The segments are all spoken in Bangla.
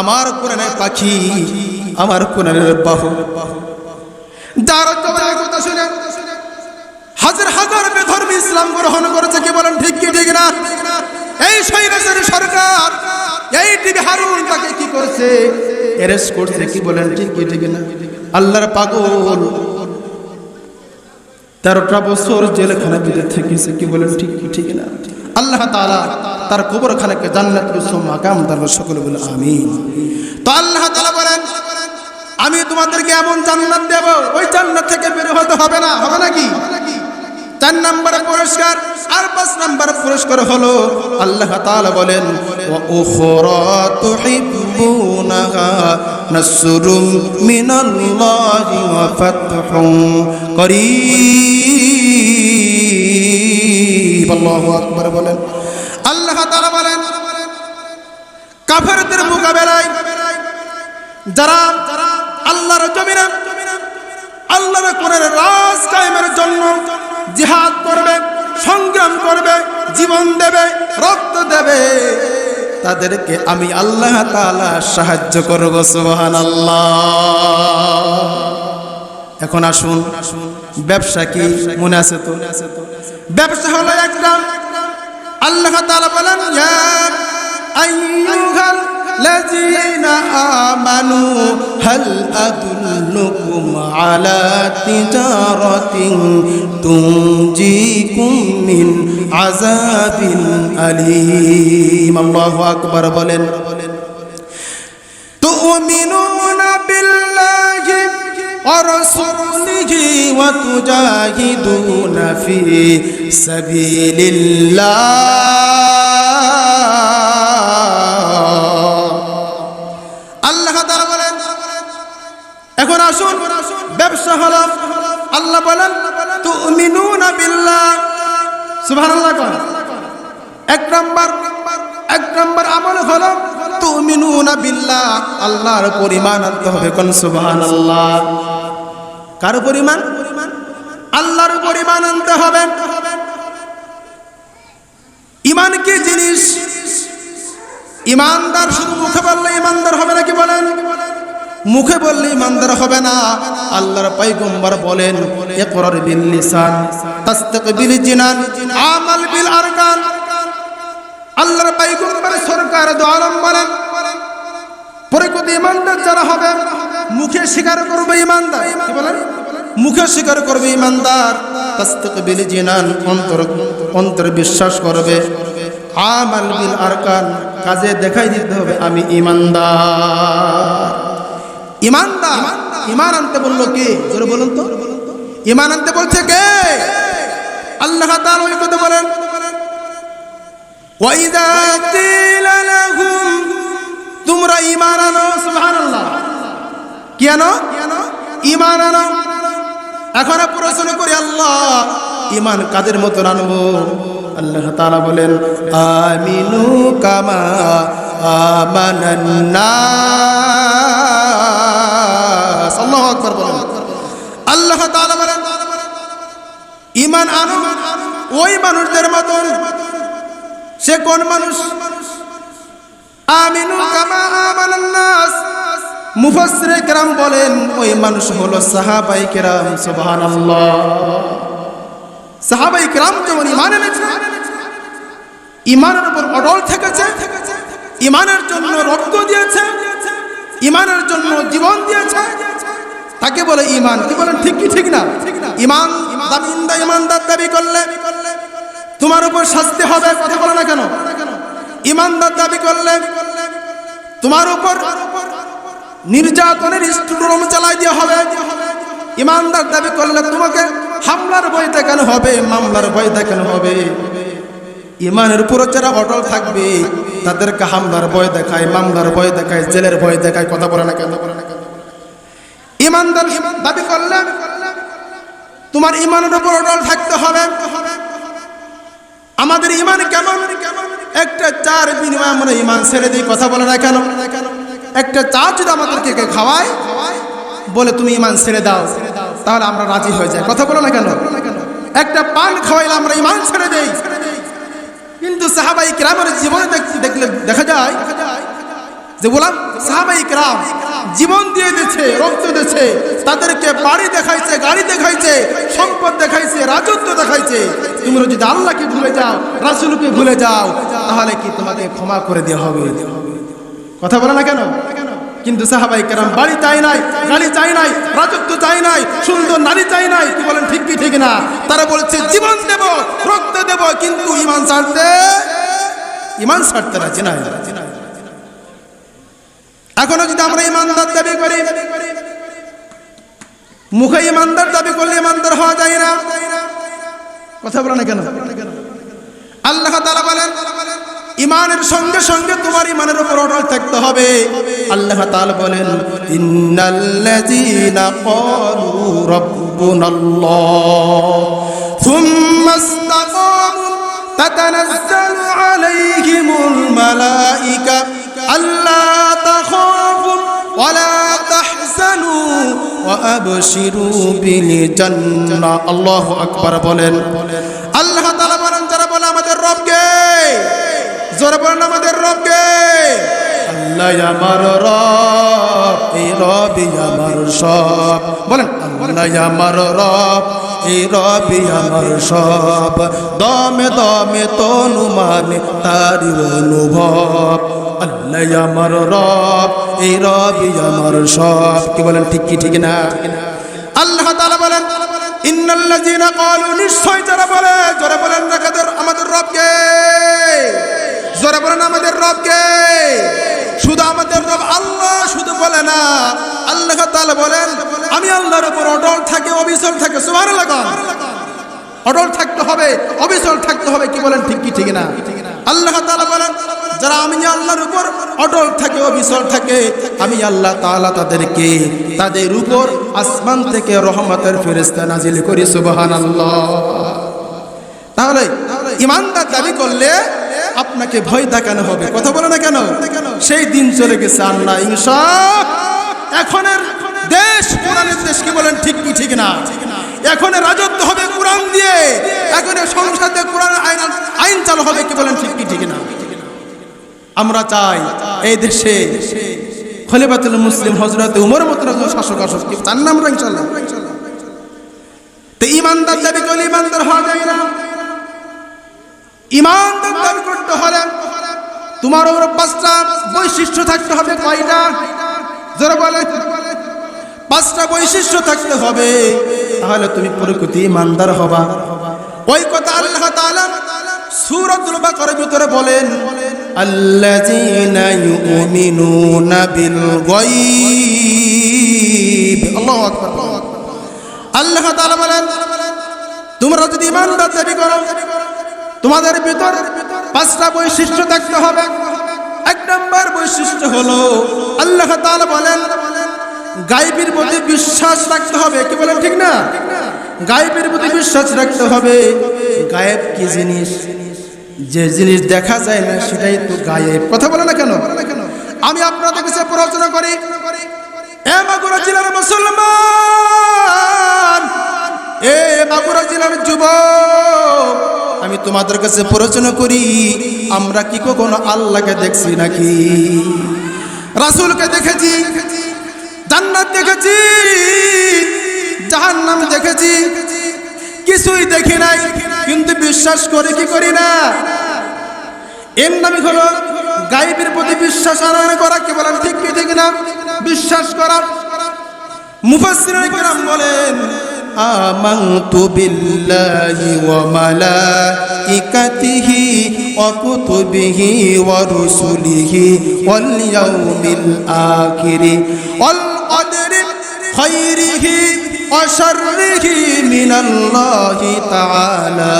আমার কোরআনের পাখি, আমার কোরআনের বাহু। হাজার হাজার বেধর্মী ইসলাম গ্রহণ করেছে, কি বলেন ঠিক কি, ঠিক না? এই সৈরাসের সরকার, এই টিভি হারুন তাকে কি করছে? করছে, কি বলেন ঠিক কি, ঠিক না? আল্লাহর পাগল। তেরোটা বছর জেলখানা বিদে থেকেছে, কি বলেন ঠিক কি, ঠিক না? আল্লাহ তালা তার কবরখানাকে জান্নাত, কুসুম, মাকাম তার সকলে বলে আমিন। তো আল্লাহ তাআলা বলেন, আমি তোমাদেরকে এমন জান্নাত দেব, ওই জান্নাত থেকে বের হতে হবে না, হবে নাকি চার নম্বরে পুরস্কার আর পাঁচ নম্বর পুরস্কার হলো, আল্লাহ তাআলা বলেন, ওয়া তুহিব্বুনাহা নাসরুম মিনাল্লাহি ওয়া ফাতহুম করিব সংগ্রাম করবে, জীবন দেবে, রক্ত দেবে, তাদেরকে আমি আল্লাহ সাহায্য করব, সুবহানাল্লাহ। এখন আসুন, ব্যবসা কি মনে আছে তো? ব্যবসা হলো একটা আল্লাহ তাআলা বলেন ইয়া আইয়ুহাল الذين آمنوا هل أدلكم على تجارة تنجيكم من عذاب أليم الله أكبر بولن تؤمنون بالله ورسوله وتجاهدون في سبيل الله আল্লাহ তাআলা বলেন এখন আসুন ব্যবসা হলো আল্লাহ বলেন তুমিনুনা বিল্লাহ সুবহানাল্লাহ কোন এক নাম্বার এক নাম্বার আমল হলো তুমিনুনা বিল্লাহ আল্লাহর পরিমাণ আনতে হবে কোন সুবহানাল্লাহ কার পরিমাণ? আল্লাহর পরিমাণ আনতে হবে। ইমান কি জিনিস? ইমানদার শুধু মুখে বললে ইমানদার হবে নাকি বলেন? মুখে বললে ইমানদার হবে না। আল্লাহর পাইগম্বর বলেন, ইকরার বিল লিসান, তাসদিক বিল জিনান, আমাল বিল আরকান। আল্লাহর পাইগম্বর সরকার দো আলম বলেন পরিকত ইমানদার যারা হবে মুখে স্বীকার করবে ইমানদার। কি বলেন? মুখে স্বীকার করবে ইমানদার। তাসদিক বিল জিনান, অন্তর অন্তর বিশ্বাস করবে। আমাল বিল আরকান, কাজে দেখাই দিতে হবে, আমি ইমানদার। ইমানদার। ইমান আনতে বলল কে? জোরে বলুন তো। ইমান আনতে বলছে কে? আল্লাহ তাআলা ওই কথা বলেন। ওয়াইদা কিলা লাহুম, তোমরা ইমান আনো, সুবহানাল্লাহ। কি আনো ইমান আনো। এখন প্রশ্ন করি, আল্লাহ ইমান কাদের মতন আনব? আল্লাহ তাআলা বলেন, আমিনু কামা আমানান্নাস আল্লাহু আকবার বলেন। আল্লাহ তাআলা বলেন ইমান আনো ওই মানুষদের মতন। সে কোন মানুষ? আমিনু কামা আমানান্নাস মুফাসসিরে কেরাম বলেন, ওই মানুষ হলো সাহাবাই কেরাম, সুবহানাল্লাহ। সাহাবাই কেরাম যেমন ইমান এনেছে ইমানের উপর অটল থেকেছে ইমানের জন্য রক্ত দিয়েছে ইমানের জন্য জীবন দিয়েছে, তাকে বলে ইমান কি বলেন, ঠিক কি, ঠিক না? ইমান দামিন্দা ইমানদার দাবি করলে তোমার উপর শাস্তি হবে, কথা বলে না কেন? ইমানদার দাবি করলে তোমার উপর নির্যাতনের স্টুডরম চালাই দেওয়া হবে। ইমানদার দাবি করলে তোমাকে হামলার ভয় দেখানো হবে, মামলার ভয় দেখানো হবে। ইমানের উপর যারা অটল থাকবে, তাদেরকে হামলার ভয় দেখায়, মামলার ভয় দেখায়, জেলের ভয় দেখায়, কথা বলে না কেন? ইমানদার দাবি করলে তোমার ইমানের উপর অটল থাকতে হবে। আমাদের ইমান কেমন? একটা চার বিনিময় আমরা ইমান ছেড়ে দিই, কথা বলে না কেন? একটা চা যদি আমাদেরকে কে খাওয়ায়, বলে, তুমি ইমান ছেড়ে দাও। তাহলে আমরা রাজি হয়ে যাই। কথা বলো না কেন? একটা পান খাওয়াইলে আমরা ইমান ছেড়ে দেই। কিন্তু সাহাবাই কিরামের জীবনে দেখ- দেখলে দেখা যায় যে বললাম, সাহাবাই রাম জীবন দিয়ে দিচ্ছে রক্ত দিচ্ছে তাদেরকে বাড়ি দেখাইছে, গাড়ি দেখাইছে, সম্পদ দেখাইছে, রাজত্ব দেখাইছে। তোমরা যদি আল্লাহকে ভুলে যাও, রাসুলকে ভুলে যাও, তাহলে কি তোমাকে ক্ষমা করে দেওয়া হবে? কথা বলে না কেন? কিন্তু সাহাবাই কেরাম, বাড়ি চাই নাই গাড়ি চাই নাই, রাজত্ব চাই নাই, সুন্দর নারী চাই নাই। কি বলেন, ঠিক কি, ঠিক না? তারা বলছে, জীবন দেব, রক্ত দেব, কিন্তু ইমান ছাড়তে ইমান ছাড়তে রাজি নাই। এখনও যদি আমরা ইমানদার দাবি করি, মুখে ইমানদার দাবি করলে ইমানদার হওয়া যায় না। কথা বলে না কেন? আল্লাহ তাআলা বলেন ইমানের সঙ্গে সঙ্গে তোমার ইমানের উপর অটল থাকতে হবে। আল্লাহ তাআলা বলেন, ইন্নাল্লাযীনা ক্বালু রাব্বুনাল্লাহ থুম্মা ইসতাকামু তাতানাজ্জালু আলাইহিমুল মালাইকা, আল্লা তাখাফু ওয়ালা তাহজানু ওয়াবশিরু বিল জান্নাহ। আল্লাহু আকবার বলেন। আল্লাহ তাআলা বলেন, যারা বলে জোরে বলেন আমাদের রবকে। আল্লাহ আমার রব এই রবই আমার সব। বলেন আল্লাহ আমার রব এই রবি আমার সব। দমে দমে তনু মানে তার অনুভব। আল্লাহ আমার রব এই রবি আমার সব। কি বলেন ঠিক কি ঠিক না? আল্লাহ তাআলা বলেন ইন্নাল্লাযীনা ক্বালু নিশ্চয় যারা বলে যারা বলেন আমাদের রবকে। যারা বলেন আমাদের রবকে। শুধু আমাদের রব আল্লাহ, শুধু বলে না, আল্লাহ তাআলা বলেন, আমি আল্লাহর উপর অটল থাকে, অবিচল থাকে, সুবহানাল্লাহ অটল থাকতে হবে, অবিচল থাকতে হবে, কি বলেন ঠিক কি, ঠিক না? আল্লাহ তাআলা বলেন, যারা আমি আল্লাহর উপর অটল থাকে, অবিচল থাকে, আমি আল্লাহ তাআলা তাদেরকে তাদের উপর আসমান থেকে রহমতের ফেরেশতা নাজিল করি, সুবহানাল্লাহ। তাহলে, ইমানদার দাবি করলে আপনাকে ভয় দেখানো হবে। কথা বলে না কেন? সেই দিন চলে গেছে আল্লাহ। এখনের দেশ, কোরআনের দেশ কি বলেন ঠিক কি, ঠিক না? এখন রাজত্ব হবে কোরআন দিয়ে। এখন সংসদে কোরআন আইন আইন চালু হবে কি বলেন ঠিক কি, ঠিক না? আমরা চাই এই দেশে খলিফাতুল মুসলিম হজরত উমর মতো শাসক আসক। কি চান না আমরা ইনশাল্লাহ তো ইমানদার দাবি করলে ইমানদার হওয়া যায় না। ইমানদার দাবি তোমার ওপর পাঁচটা বৈশিষ্ট্য থাকতে হবে, কয়টা? যারা বলে পাঁচটা বৈশিষ্ট্য থাকতে হবে, তাহলে তুমি প্রকৃতি ইমানদার হবা। ওই কথা আল্লাহ তাআলা সূরাতুল বাকারার ভিতরে বলেন, আল্লাযীনা ইউমিনুনা বিল গায়ব। আল্লাহু আকবার। আল্লাহ তাআলা বলেন, তোমরা যদি ইমানদার দাবি করো তোমাদের ভিতর পাঁচটা বৈশিষ্ট্য থাকতে হবে। এক নম্বর বৈশিষ্ট্য হলো, আল্লাহ বলেন গাইবের প্রতি বিশ্বাস রাখতে হবে। কি বলেন ঠিক না? গাইবের প্রতি বিশ্বাস রাখতে হবে। গায়েব কি জিনিস? যে জিনিস দেখা যায় না, সেটাই তো গায়েব। কথা বলে না কেন? আমি আপনাদের কাছে প্ররোচনা করি। এ মাগুরা জেলার মুসলমান! এ মাগুরা জেলার যুবক, আমি তোমাদের কাছে প্ররোচনা করি, আমরা কি কখনো আল্লাহকে দেখছি নাকি? রাসূলকে দেখেছি, জান্নাত দেখেছি, জাহান্নাম দেখেছি, কিছুই দেখি নাই, কিন্তু বিশ্বাস করে কি করি না? এর নামই হলো গাইবের প্রতি বিশ্বাস আনয়ন করা কি বলেন ঠিক কি, ঠিক না? বিশ্বাস করা। মুফাসসিরিন কিরাম বলেন আমানতু বিল্লাহি ওয়া মালাইকাতিহি ওয়া কুতুবিহি ওয়া রুসুলিহি ওয়াল ইয়াউমিল আখিরি। ওয়াল কদরি খাইরিহি ওয়া শাররিহি মিনাল্লাহি তাআলা।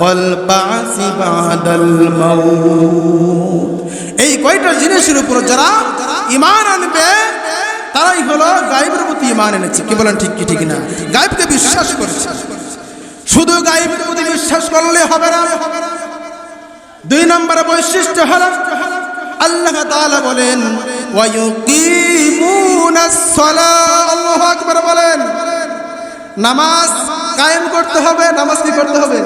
ওয়াল বা'সি বা'দাল মাউত। এই কয়টা জিনিসের উপর যারা ঈমান আনবে তারাই হলো গায়েবের প্রতি ইমান এনেছে। কি বলেন ঠিক কি, ঠিক না? গায়েবকে বিশ্বাস করেছে। শুধু গায়েবের প্রতি বিশ্বাস করলে হবে না। দুই নম্বর বৈশিষ্ট্য হলো, আল্লাহ তাআলা বলেন আল্লাহু আকবার বলেন, নামাজ কায়েম করতে হবে, নামাজ কি করতে হবে?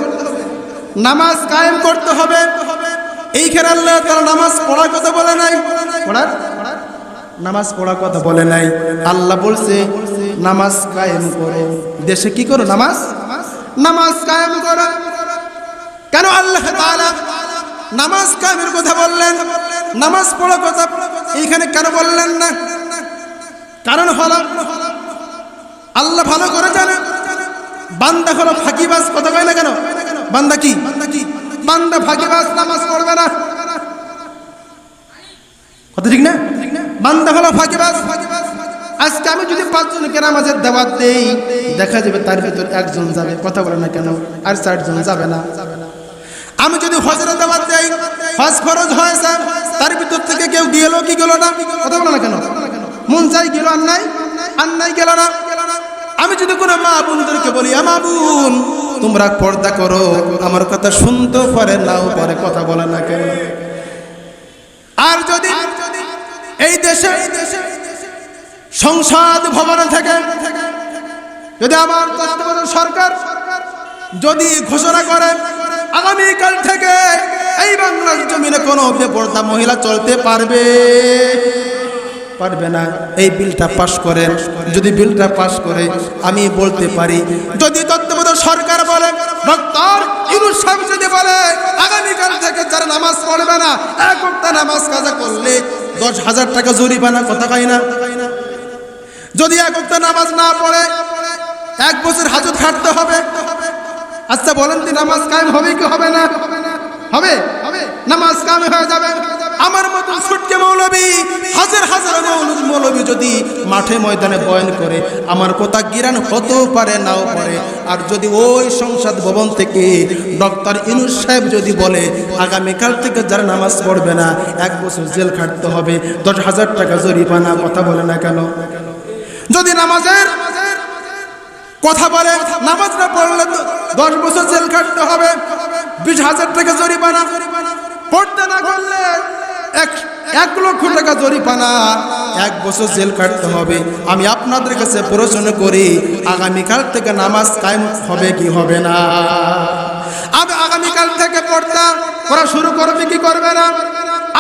নামাজ কায়েম করতে হবে। এইখানে আল্লাহ তাআলা নামাজ পড়ার কথা বলে নাই। পড়ার? নামাজ পড়ার কথা বলে নাই। আল্লাহ বলছে, নামাজ কায়েম করো। দেশে কি করো নামাজ? নামাজ কায়েম করো। কেন আল্লাহ নামাজ কায়েমের কথা বললেন? নামাজ পড়ার কথা এইখানে কেন বললেন না? কারণ হলো, আল্লাহ ভালো করে জানে। বান্দা হলো ফাঁকিবাজ, কথা কয় না কেন? বান্দা কি? বান্দা ফাঁকিবাজ, নামাজ পড়বে না। কথা ঠিক না? বান্দা হলো ফাঁকিবাজ। আজকে আমি যদি পাঁচজনকে নামাজের দাওয়াত দেই, দেখা যাবে তার ভিতর একজন যাবে। কথা বলে না কেন? আর চারজন যাবে না। আমি যদি হজরের দাওয়াত দেই, হজ খরচ হয়েছে তার ভিতর থেকে কেউ গেল কি গেল না? কথা বলে না কেন? মন চাই গেল আর নাই? আর নাই গেল না? আমি যদি কোনো মা বোনদেরকে বলি মা বোন, তোমরা পর্দা করো, আমার কথা শুনতে পারে নাও পারে কথা বলে না কেন? আর যদি এই দেশে সংসদ ভবনে থেকে যদি আমার তত্ত্বাবধান সরকার যদি ঘোষণা করে, আগামীকাল থেকে এই বাংলার জমিনে কোনো বেপর্দা মহিলা চলতে পারবে? পারবে না। এই বিলটা পাশ করেন যদি বিলটা পাশ করে, আমি বলতে পারি, যদি তত্ত্বাবধায়ক সরকার বলে যদি বলে, আগামীকাল থেকে যারা নামাজ পড়বে না, এক একটা নামাজ কাজা করলে দশ হাজার টাকা জরিমানা, কথা কয় না? যদি এক একটা নামাজ না পড়ে, এক বছর হাজত খাটতে হবে। আচ্ছা বলেন তো নামাজ কায়েম হবে কি হবে না? হবে? হবে। নামাজ কায়েম হয়ে যাবে। আমার মতো ছুটকে মৌলবী, হাজার হাজার মৌলবী যদি মাঠে ময়দানে বয়ন করে, আমার কথা গিরান হতেও পারে, নাও পারে। আর যদি ওই সংসদ ভবন থেকে ডক্টর ইনুস সাহেব যদি বলে, আগামীকাল থেকে যারা নামাজ পড়বে না, এক বছর জেল খাটতে হবে, দশ হাজার টাকা জরিমানা, কথা বলে না কেন? যদি নামাজের কথা বলে, নামাজ না পড়লে দশ বছর জেল কাটতে হবে, বিশ হাজার টাকা জরিমানা, পড়তে না করলে এক এক লক্ষ টাকা জরিমানা। এক বছর জেল কাটতে হবে। আমি আপনাদের কাছে প্রশ্ন করি, আগামীকাল থেকে নামাজ কায়েম হবে কি হবে না? আমি আগামীকাল থেকে পড়তা করা শুরু করবে কি করবে না?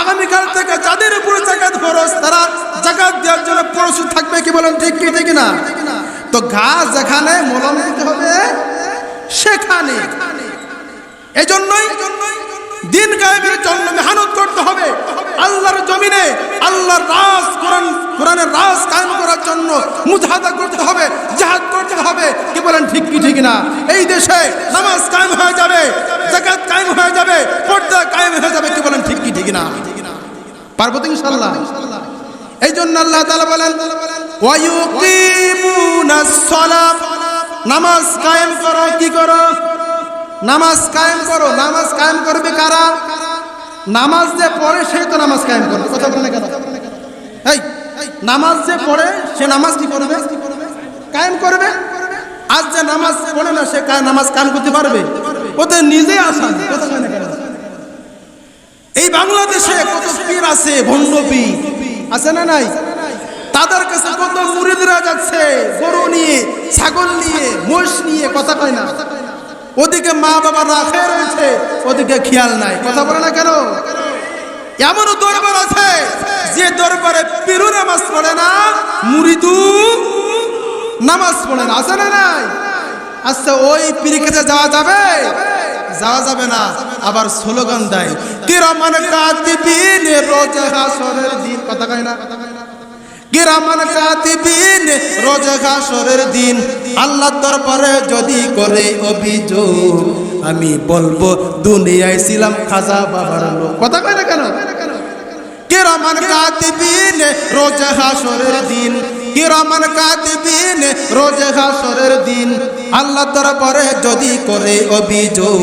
আগামীকাল থেকে যাদের উপরে জাকাত খরচ তারা জাকাত দেওয়ার জন্য প্রস্তুত থাকবে কি বলেন ঠিক কি, ঠিক না? তো ঘাস যেখানে মলম দিতে হবে, সেখানে। এই জন্যই দিন গায়েবের জন্য মেহনত করতে হবে। আল্লাহর জমিনে আল্লাহর রাজ কোরআন, কোরআনের রাজ কায়েম করার জন্য মুজাহাদা করতে হবে, জাহাদ করতে হবে। কি বলেন ঠিক কি, ঠিক না? এই দেশে নামাজ কায়েম হয়ে যাবে জাকাত কায়েম হয়ে যাবে, পর্দা কায়েম হয়ে যাবে, কি বলেন ঠিক কি, ঠিক না? পারব তো ইনশাল্লাহ এই জন্য আল্লাহ তাআলা বলেন ওয়ায়ুকিমুনাস সালাত। নামাজ কায়েম করো, কি করো? নামাজ কায়েম করো, নামাজ কায়েম করবে কারা? নামাজ যে পড়ে সে তো নামাজ কায়েম করবে, কথা বলে কেন? এই, নামাজ যে পড়ে সে নামাজ কি করবে? কায়েম করবে? আজ যে নামাজ পড়ে না, সে নামাজ কায়েম করতে পারবে? ওতে নিজে কেন? এই বাংলাদেশে কত পীর আছে, ভণ্ড পীর? আছে না নাই? তাদের কাছে কত মুরিদরা যাচ্ছে, গরু নিয়ে, ছাগল নিয়ে মোষ নিয়ে, কথা কয় না? ওদিকে মা বাবা রাখে রয়েছে, ওদিকে খেয়াল নাই। কথা বলে না কেন? এমন দরবার আছে, যে দরবারে পিরু নামাজ পড়ে না, মুরিদু নামাজ পড়ে না। আছে না নাই? আচ্ছা ওই পীর কাছে যাওয়া যাবে? যাওয়া যাবে না। আবার স্লোগান দেয়, কিরমান কাতিবিন রোজ হাসরের দিন? কথা কয় না? কিরামান কাতিবিন রোজ হাসরের দিন আল্লাহ দরবারে যদি করে অভিযোগ, আমি বলব, দুনিয়ায় ছিলাম খাজা বাবার লোক। কথা কয় না কেন? কিরামান কাতিবিন রোজ হাসরের দিন কিরামান কাতিবিন রোজ হাসরের দিন আল্লাহ দরবারে যদি করে অভিযোগ,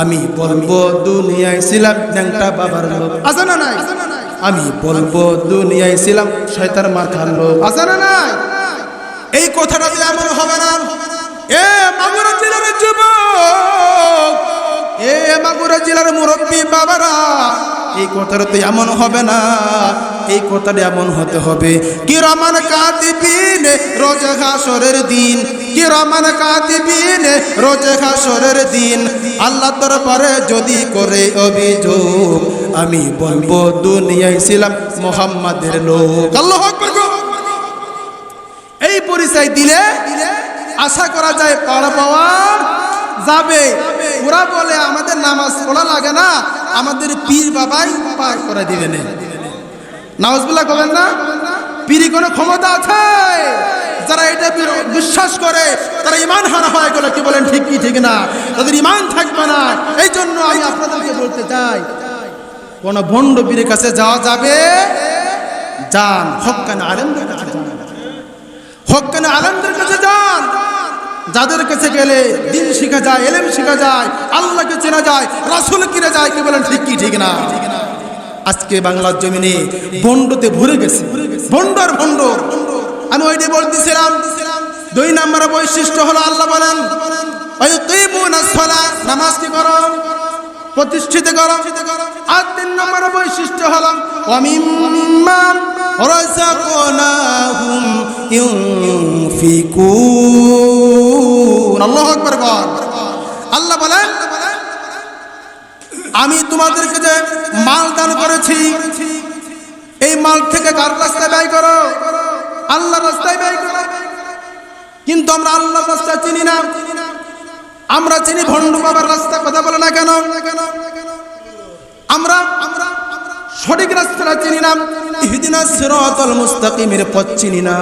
আমি বলব, দুনিয়ায় ছিলাম ন্যাংটা বাবার লোক। আছে না নাই? আমি বলব, দুনিয়ায় ছিলাম, শয়তান মাথার লোক। আছে না নাই? এই কথাটা যে এমন হবে না। এ মাগুরা জেলার যুবক, এ মাগুরা জেলার মুরব্বী বাবারা, এই কথাটা তো এমন হবে না। এই কথাটা এমন হতে হবে। কি রমান কাতিবিন রোজ হাসরের দিন কি রমান কাতিবিন রোজ হাসরের দিন। আল্লাহ দরবারে যদি করে অভিযোগ আমি বলব, দুনিয়ায় ছিলাম মোহাম্মদের লোক। আল্লাহ এই পরিচয় দিলে আশা করা যায় পাড়া পাওয়ার যাবে। ওরা বলে, আমাদের নামাজ পড়া লাগে না, আমাদের পীর বাবাই পার করে দিবে না নামাজগুলা করবেন না। পীরি কোনো ক্ষমতা আছে? যারা এটা বিশ্বাস করে, তারা ইমান হারা হয় গেলে কি বলেন? ঠিক কি, ঠিক না? তাদের ইমান থাকবে না। এই জন্য আমি আপনাদেরকে বলতে চাই কোন ভণ্ড পীরের কাছে যাওয়া যাবে? যান হকান আলেমদের কাছে হকান আলেমদের কাছে যান। যাদের কাছে গেলে দিন শিখা যায়, এলেম শিখা যায়, আল্লাহকে চেনা যায় রাসুল কিনে যায়, কি বলেন, ঠিক কি, ঠিক না? আজকে বাংলার জমিনে বন্ডতে ভরে গেছে। ভন্ডর ভন্ড আমি ওইটি বলতেছিলাম, দুই নম্বর বৈশিষ্ট্য হলো আল্লাহ বলেন নামাজ কি করো। প্রতিষ্ঠিত করো। আর তিন নম্বর বৈশিষ্ট্য হলো ইউনফিকুন। আল্লাহু বল। আমি তোমাদেরকে যে মাল দান করেছি, এই মাল থেকে কার রাস্তায় ব্যয় করো? আল্লাহ রাস্তায় ব্যয় করো। কিন্তু আমরা আল্লাহ রাস্তা চিনি না। আমরা চিনি ভণ্ড বাবার রাস্তা, কথা বলে না কেন? আমরা আমরা সঠিক রাস্তাটা চিনি না। ইহদিনা সিরাতাল মুস্তাকিমের পথ চিনি না।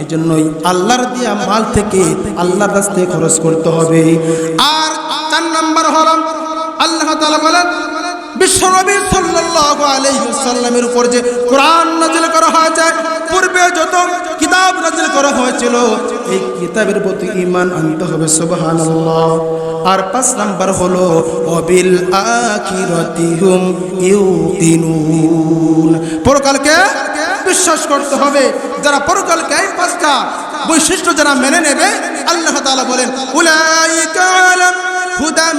এই জন্যই আল্লাহর দিয়া মাল থেকে আল্লাহর রাস্তায় খরচ করতে হবে। আর চার নাম্বার হল, আল্লাহ তাআলা বলেন বিশ্বনবী সাল্লাল্লাহু আলাইহি ওয়াসাল্লামের উপর যে কোরআন নাযিল করা হয়েছে পূর্বে যত কিতাব নাযিল করা হয়েছিল, এই কিতাবের প্রতি ঈমান আনতে হবে, সুবহানাল্লাহ। আর পাঁচ নাম্বার হলো, অবিল আখিরাতি হুম ইউকিনুন। পরকালকে বিশ্বাস করতে হবে। যারা পরকালকে এই পাঁচটা বৈশিষ্ট্য যারা মেনে নেবে, আল্লাহ তাআলা বলেন, উলাইকা আলাম হুদাম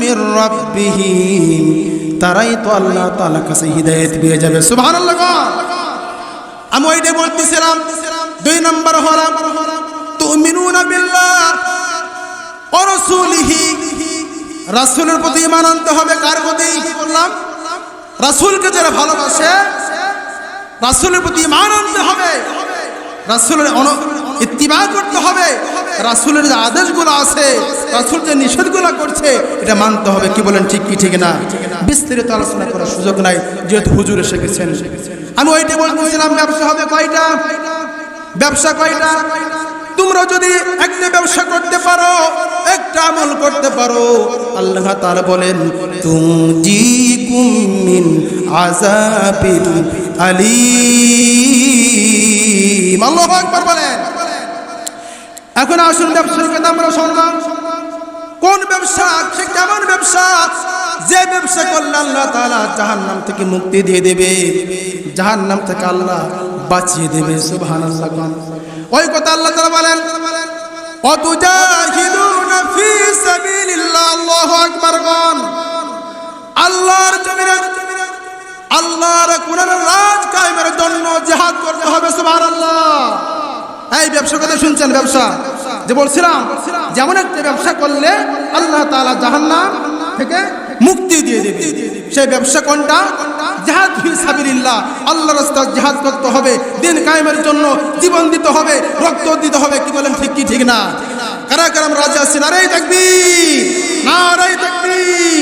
মির রাব্বিহিম তারাই তো আল্লাহ তাআলার কাছে হিদায়াত পেয়ে যাবে, সুবহানাল্লাহ আমি ওইটা বলতেছিলাম, দুই নম্বর হলাম, তুমিনুনা বিল্লাহ অরসুলিহি রাসূলের প্রতি ঈমান আনতে হবে, কার প্রতি বললাম? রাসূলকে যারা ভালোবাসে, রাসূলের প্রতি ঈমান আনতে হবে, রাসূলের ইত্তিবা করতে হবে, রাসূলের যে আদেশগুলো আছে, রাসূল যে নিষেধগুলো করছে, এটা মানতে হবে। কি বলেন, ঠিক কি, ঠিক না? বিস্তারিত আলোচনা করার সুযোগ নাই, যেহেতু হুজুর এসে গেছেন। আমি ওইটা বলতেছিলাম ব্যবসা হবে কয়টা? ব্যবসা কয়টা? তোমরা যদি একটা ব্যবসা করতে পারো, একটা আমল করতে পারো। আল্লাহ তাআলা বলেন, তুমজিকুম মিন আযাবিল আলীম। আল্লাহু আকবার বলেন। এখন আসুন ব্যবসার কথা আমরা শুনলাম। কোন ব্যবসা? সে কেমন ব্যবসা? যে ব্যবসা করলে আল্লাহ তাআলা জাহান্নাম থেকে মুক্তি দিয়ে দেবে, জাহান্নাম থেকে আল্লাহ বাঁচিয়ে দেবে, সুবহানাল্লাহ ওই কথা আল্লাহ তাআলা বলেন অতুজাহিদুনা ফি সাবিলিল্লাহ আল্লাহু আকবার গন আল্লাহর জমিনে, আল্লাহর কোরআনের রাজ কায়েমের জন্য জিহাদ করতে হবে, সুবহানাল্লাহ। এই ব্যবসার কথা শুনছেন ব্যবসা? যে বলছিলাম, যেমন একটা ব্যবসা করলে আল্লাহ তাআলা জাহান্নাম থেকে মুক্তি দিয়ে দেবে। সেই ব্যবসা কোনটা? জাহাজ ফি সাবিলিল্লাহ। আল্লাহ রাস্তা জাহাজ করতে হবে, দিন কায়েমের জন্য জীবন দিতে হবে, রক্ত দিতে হবে। কি বলেন ঠিক কি, ঠিক না? কারা কারাম রাজা আছেন আরে থাকবি নারাই তাকবীর।